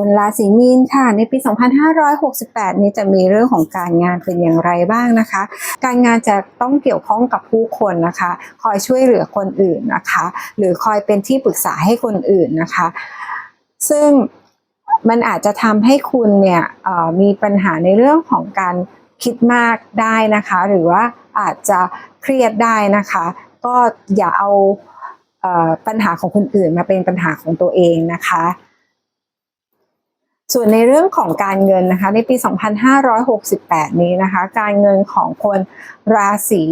คนราศีมีนค่ะ ในปี 2568 นี้จะมีเรื่องของการงานเป็นอย่างไรบ้างนะคะ การงานจะต้องเกี่ยวข้องกับผู้คนนะคะ คอยช่วยเหลือคนอื่นนะคะ หรือคอยเป็นที่ปรึกษาให้คนอื่นนะคะ ซึ่งมันอาจจะทำให้คุณเนี่ยมีปัญหาในเรื่องของการคิดมากได้นะคะ หรือว่าอาจจะเครียดได้นะคะ ก็อย่าเอาปัญหาของคนอื่นมาเป็นปัญหาของตัวเองนะคะ ส่วนในเรื่องของการเงินนะคะในปี 2568 นี้นะคะ การเงินของคนราศี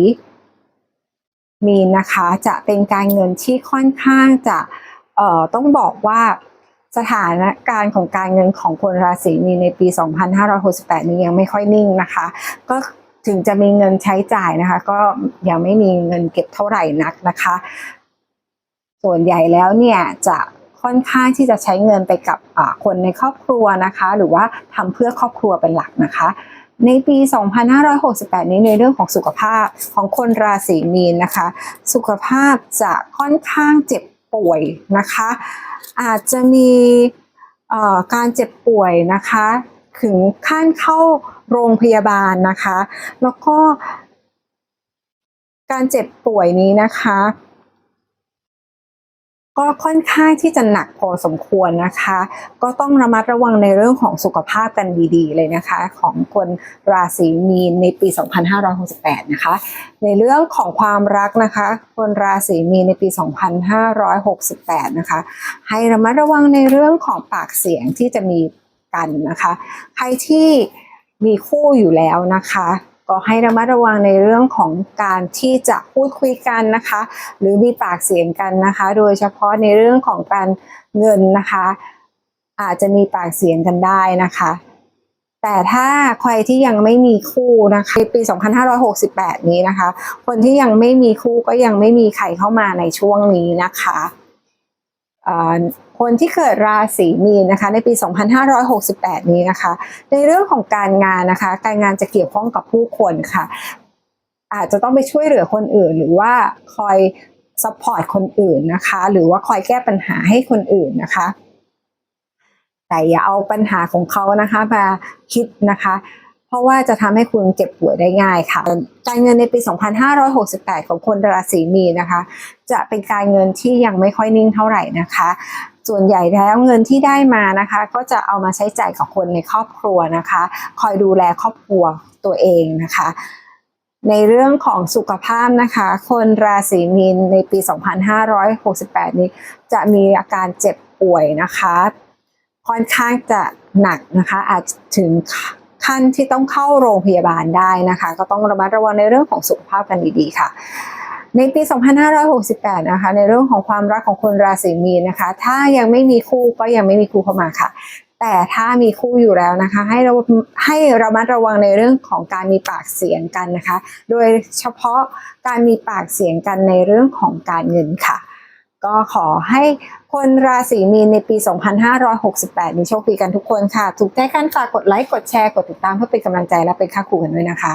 มีนนะคะจะเป็นการเงินที่ค่อนข้างจะเอ่อต้องบอกว่าสถานการณ์ของการเงินของคนราศีมีนในปี 2568 นี้ยังไม่ค่อยนิ่งนะคะ ก็ถึงจะมีเงินใช้จ่ายนะคะ ก็ยังไม่มีเงินเก็บเท่าไหร่นักนะคะ ส่วนใหญ่แล้วเนี่ยจะ ค่อนข้างที่จะใช้เงินไปกับคนในครอบครัวนะคะ หรือว่าทำเพื่อครอบครัวเป็นหลักนะคะ ในปี 2568 นี้ในเรื่องของสุขภาพของคนราศีมีนนะคะ สุขภาพจะค่อนข้างเจ็บป่วยนะคะ อาจจะมีการเจ็บป่วยนะคะถึงขั้นเข้าโรงพยาบาลนะคะ แล้วก็การเจ็บป่วยนี้นะคะ ก็ค่อนข้างที่จะหนักพอสมควรนะคะ ก็ต้องระมัดระวังในเรื่องของสุขภาพกันดีๆเลยนะคะ ของคนราศีมีนในปี 2568 นะคะ ในเรื่องของความรักนะคะ คนราศีมีนในปี 2568 นะคะ ให้ระมัดระวังในเรื่องของปากเสียงที่จะมีกันนะคะ ใครที่มีคู่อยู่แล้วนะคะ ก็ให้ระมัดระวังในเรื่องของการที่จะพูดคุยกันนะคะ หรือมีปากเสียงกันนะคะ โดยเฉพาะในเรื่องของการเงินนะคะ อาจจะมีปากเสียงกันได้นะคะแต่ถ้าใครที่ยังไม่มีคู่นะคะในปี 2568 นี้นะคะ คนที่ยังไม่มีคู่ก็ยังไม่มีใครเข้ามาในช่วงนี้นะคะคนที่เกิดราศีมีนนะคะในปี 2568 นี้นะคะ ในเรื่องของการงานนะคะ การงานจะเกี่ยวข้องกับผู้คนค่ะ อาจจะต้องไปช่วยเหลือคนอื่น หรือว่าคอยซัพพอร์ตคนอื่นนะคะ หรือว่าคอยแก้ปัญหาให้คนอื่นนะคะ แต่อย่าเอาปัญหาของเขานะคะมาคิดนะคะเพราะว่าจะทำให้คุณเจ็บป่วยได้ง่ายค่ะ การเงินในปี 2568 ของคนราศีมีนนะคะ จะเป็นการเงินที่ยังไม่ค่อยนิ่งเท่าไหร่นะคะ ส่วนใหญ่แล้วเงินที่ได้มานะคะ ก็จะเอามาใช้จ่ายกับคนในครอบครัวนะคะ คอยดูแลครอบครัวตัวเองนะคะ ในเรื่องของสุขภาพนะคะ คนราศีมีนในปี 2568 นี้ จะมีอาการเจ็บป่วยนะคะ ค่อนข้างจะหนักนะคะ อาจถึงขั้นที่ต้องเข้าโรงพยาบาลได้นะคะ ก็ต้องระมัดระวังในเรื่องของสุขภาพกันดีๆค่ะ ในปี 2568 นะคะ ในเรื่องของความรักของคนราศีมีนนะคะ ถ้ายังไม่มีคู่ก็ยังไม่มีคู่เข้ามาค่ะ แต่ถ้ามีคู่อยู่แล้วนะคะ ให้เราให้ระมัดระวังในเรื่องของการมีปากเสียงกันนะคะ โดยเฉพาะการมีปากเสียงกันในเรื่องของการเงินค่ะ ก็ขอให้คนราศีมีนในปี 2568นี้โชคดีกันทุกคนค่ะ ถูกใจกันฝากกดไลค์ กดแชร์ กดติดตามเพื่อเป็นกำลังใจและเป็นค่าครูกันด้วยนะคะ